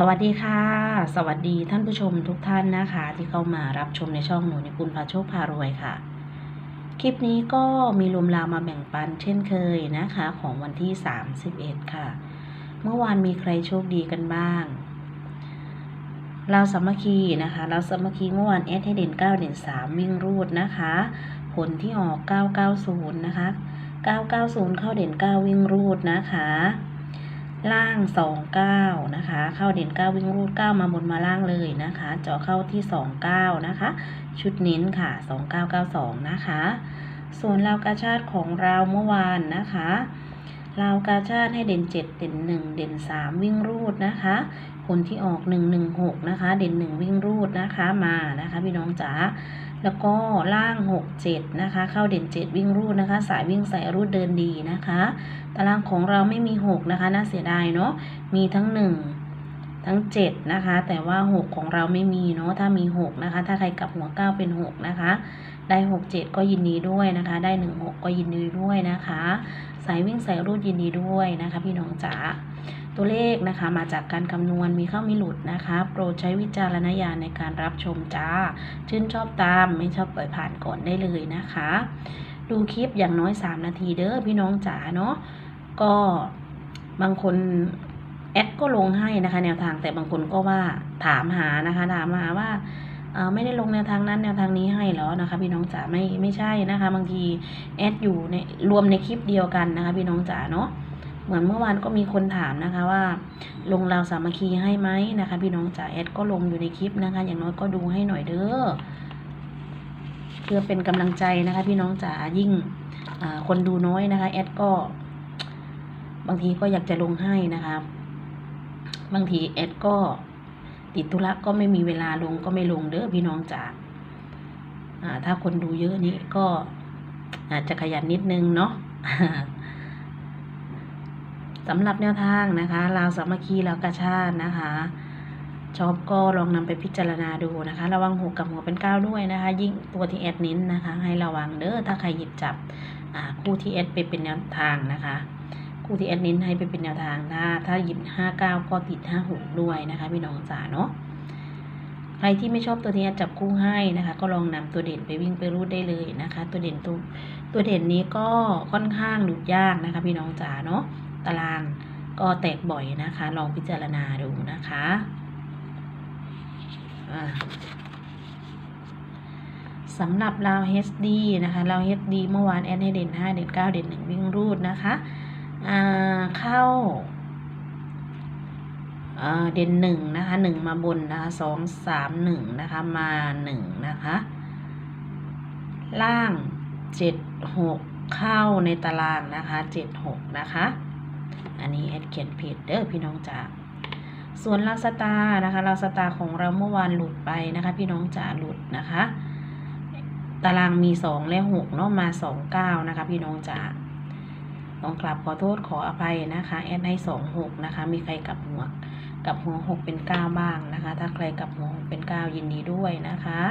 สวัสดีค่ะ สวัสดีท่านผู้ชมทุกท่านนะคะ ที่เข้ามารับชมในช่องหนูนิปุนพาโชคพารวยค่ะ คลิปนี้ก็มีลมลาวมาแบ่งปันเช่นเคยนะคะ ของวันที่ 31 ค่ะ เมื่อวานมีใครโชคดีกันบ้าง เราสามัคคีนะคะ เราสามัคคีเมื่อวานแอดให้เด่น 9 เด่น 3 วิ่งรูดนะคะ ผลที่ออก 990 นะคะ 990 เข้าเด่น 9 วิ่งรูดนะคะ ล่าง29นะคะ เข้าเด่น9วิ่งรูด9มาบนมาล่างเลยนะคะเจาะเข้าที่29นะคะ ชุดเน้นค่ะ2992นะคะ ส่วนราวกาชาติของเราเมื่อวานนะคะราวกาชาติให้เด่น7เด่น1เด่น3วิ่งรูดนะคะผลที่ออก116นะคะ เด่น1วิ่งรูดนะคะมานะคะพี่น้องจ๋า แล้วก็ล่าง 6 7 นะคะ เข้าเด่น 7 วิ่งรูดนะคะ สายวิ่งใส่รูดเดินดีนะคะ ตารางของเราไม่มี 6 นะคะ น่าเสียดายเนาะ มีทั้ง 1 ทั้ง 7 นะคะ แต่ว่า 6 ของเราไม่มีเนาะ ถ้ามี 6 นะคะ ถ้าใครกลับหัว 9 เป็น 6 นะคะ ได้ 6 7 ก็ยินดีด้วยนะคะ ได้ 1 6 ก็ยินดีด้วยนะคะ สายวิ่งสายรูดยินดีด้วยนะคะ พี่น้องจ๋า ตัวเลขนะคะมาจากการคำนวณมีเข้ามีหลุดนะคะ โปรดใช้วิจารณญาณในการรับชมจ้า ชื่นชอบตามไม่ชอบปล่อยผ่านก่อนได้เลยนะคะ ดูคลิปอย่างน้อย 3 นาทีเด้อพี่น้องจ๋าเนาะก็บางคนแอดก็ลงให้นะคะ แนวทางแต่บางคนก็ว่าถามหานะคะถามหาว่าไม่ได้ลงแนวทางนั้นแนวทางนี้ให้หรอนะคะ พี่น้องจ๋าไม่ไม่ใช่นะคะ บางทีแอดอยู่ในรวมในคลิปเดียวกันนะคะ พี่น้องจ๋าเนาะ เหมือนเมื่อวานก็มีคนถามนะคะว่า ลงเราสามัคคีให้ไหมนะคะ พี่น้องจ๋าแอดก็ลงอยู่ในคลิปนะคะ อย่างน้อยก็ดูให้หน่อยเด้อเพื่อเป็นกำลังใจนะคะ พี่น้องจ๋ายิ่งคนดูน้อยนะคะแอดก็ บางทีก็อยากจะลงให้นะคะ บางทีแอดก็ติดธุระก็ไม่มีเวลาลงก็ไม่ลงเด้อพี่น้องจ่าถ้าคนดูเยอะนี้ก็อาจจะขยันนิดนึงเนาะ สำหรับแนวทางนะคะลาวสามัคคีลาวกาชาตินะคะชอบก็ลองนำไปพิจารณาดูนะคะ ระวังหัวกับหัวเป็นเก้าด้วยนะคะ ยิ่งตัวที่แอดเน้นนะคะ ให้ระวังเด้อถ้าใครหยิบจับคู่ที่แอดไปเป็นแนวทางนะคะคู่ที่แอดเน้นให้ไปเป็นแนวทางถ้าถ้าหยิบห้าเก้าก็ติดห้าหกด้วยนะคะพี่น้องจ๋าเนาะใครที่ไม่ชอบตัวที่แอดจับคู่ให้นะคะ ก็ลองนำตัวเด่นไปวิ่งไปรูดได้เลยนะคะ ตัวเด่นตัวตัวเด่นนี้ก็ค่อนข้างหลุดยากนะคะ พี่น้องจ๋าเนาะ ตารางก็แตกบ่อยนะคะ ลองพิจารณาดูนะคะสำหรับเรา HD นะคะเรา HD เมื่อวานแอดให้เด่น5 เด่น9 เด่น 1 วิ่งรูดนะคะเข้าเด่นหนึ่งนะคะหนึ่งมาบนนะคะสองสามหนึ่งนะคะมาหนึ่งนะคะล่างเจ็ดหกเข้าในตารางนะคะเจ็ดหกนะคะ อันนี้แอดเขียนผิดเด้อพี่น้องจ๋าส่วนลาสตานะคะลาสตาของเราเมื่อวานหลุดไปนะคะ พี่น้องจ๋าหลุดนะคะ ตารางมีสองและหกเนาะมาสองเก้านะคะ พี่น้องจ๋าต้องกลับขอโทษขออภัยนะคะแอดให้สองหกนะคะ มีใครกลับหัวกลับหัวหกเป็นเก้าบ้างนะคะ ถ้าใครกลับหัวเป็นเก้ายินดีด้วยนะคะ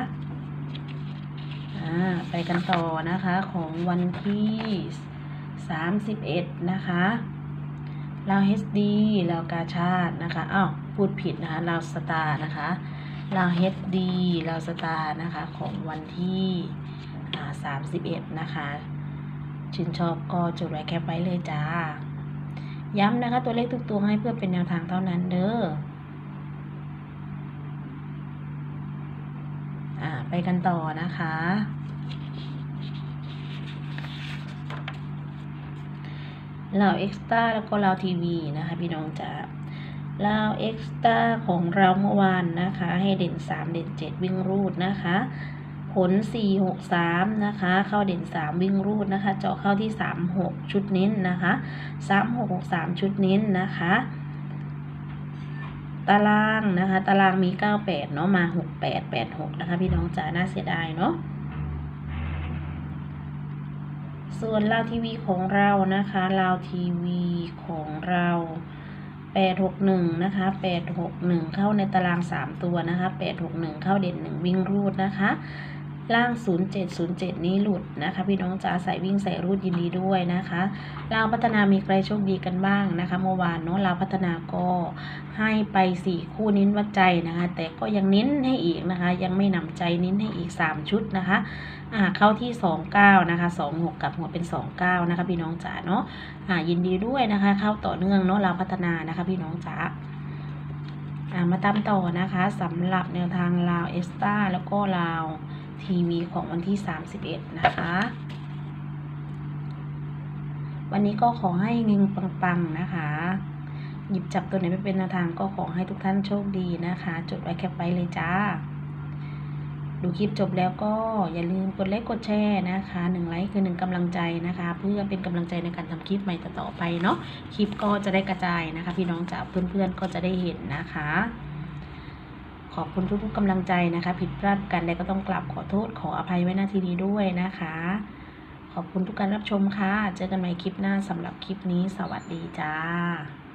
อ่าไปกันต่อนะคะของวันที่สามสิบเอ็ดนะคะ เรา HD เรากาชาตินะคะอ้าวพูดผิดนะคะเราสตาร์นะคะเรา HD เราสตาร์นะคะของวันที่สามสิบเอ็ดนะคะชื่นชอบก็จดไว้แคปไว้เลยจ้า ย้ำนะคะตัวเลขทุกตัวให้เพื่อเป็นแนวทางเท่านั้นเด้ออ่าไปกันต่อนะคะ เราเอ็กซ์ต้าแล้วก็เราทีวีนะคะพี่น้องจ๋าเราเอ็กซ์ต้าของเราเมื่อวานนะคะ ให้เด่น 3 เด่น 7 วิ่งรูดนะคะ ผล 4 6 3 นะคะ เข้าเด่น 3 วิ่งรูดนะคะ เจาะเข้าที่ 3 6 ชุดเน้นนะคะ 3 6 6 3 ชุดเน้นนะคะ ตารางนะคะ ตารางมี 98 เนาะมา 68 86 นะคะ พี่น้องจ๋าน่าเสียดายเนาะ ส่วนลาวทีวีของเรานะคะลาวทีวีของเรา861นะคะ861เข้าในตารางสามตัวนะคะ861เข้าเด่นหนึ่งวิ่งรูดนะคะ ล่าง 0707 นี้หลุดนะคะ พี่น้องจ๋าใส่วิ่งใส่รูดยินดีด้วยนะคะลาวพัฒนามีใครโชคดีกันบ้างนะคะเมื่อวานเนาะลาวพัฒนาก็ให้ไป 4 คู่นิ้นวัดใจนะคะ แต่ก็ยังเน้นให้อีกนะคะ ยังไม่หนำใจเน้นให้อีก 3 ชุดนะคะอ่าเข้าที่ 29 นะคะ 26 กับหัวเป็น 29 นะคะ พี่น้องจ๋าเนาะอ่ายินดีด้วยนะคะ เข้าต่อเนื่องเนาะลาวพัฒนานะคะ พี่น้องจ๋าอ่ามาตามต่อนะคะสำหรับแนวทางลาวเอสตาแล้วก็ลาว ทีวีของวันที่ 31 นะคะ วันนี้ก็ขอให้เงิงปังๆ นะคะ หยิบจับตัวไหนไปเป็นแนวทางก็ขอให้ทุกท่านโชคดีนะคะ จดไว้แคปไว้เลยจ้า ดูคลิปจบแล้วก็อย่าลืมกดไลค์กดแชร์นะคะหนึ่งไลค์คือหนึ่งกำลังใจนะคะ เพื่อเป็นกำลังใจในการทำคลิปใหม่ต่อๆไปเนาะคลิปก็จะได้กระจายนะคะ พี่น้องจากเพื่อนๆก็จะได้เห็นนะคะ ขอบคุณทุกๆกำลังใจนะคะ ผิดพลาดกันใดก็ต้องกลับขอโทษขออภัยไว้หน้าที่นี้ด้วยนะคะ ขอบคุณทุกการรับชมค่ะ เจอกันใหม่คลิปหน้าสำหรับคลิปนี้ สวัสดีจ้า